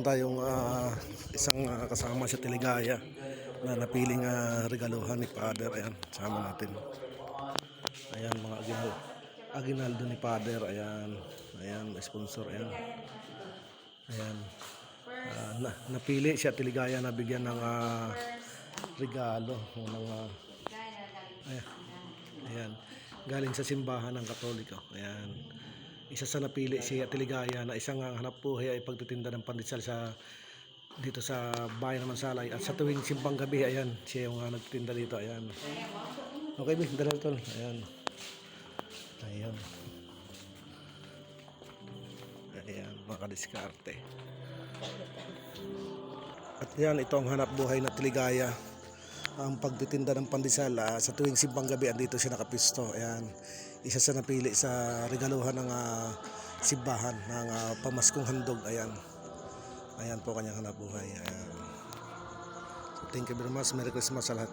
meron tayong ah, isang ah, kasama sa Teligaya na napiling ah, regaluhan ni Father. Ayan, sama natin. Ayan, mga aginal. Aginaldo ni Father. Ayan. Ayan, sponsor. Ayan. Ayan. Ah, na, napili siya Teligaya na bigyan ng ah, regalo. Ng, ah, ayan. Ayan. Galing sa simbahan ng Katoliko. Ayan. Isa sa napili si Teligaya na isang ang hanap buhay ay pagtitinda ng pandesal sa dito sa bayan ng Mansalay. At sa tuwing simbang gabi, ayan, siya yung uh, nagtitinda dito. Ayan. Okay, Bi, dala tol. Ayan. Ayan. Ayan, makadiskarte. At yan, ito ang hanap buhay na Teligaya ang pagtitinda ng pandesal ah, sa tuwing simbang gabi andito siya nakapisto ayan isa sa napili sa regaluhan ng ah, simbahan ng ah, pamaskong handog. Ayan. Ayan po kanyang hanap buhay. Ayan. So, thank you very much. Merry Christmas sa lahat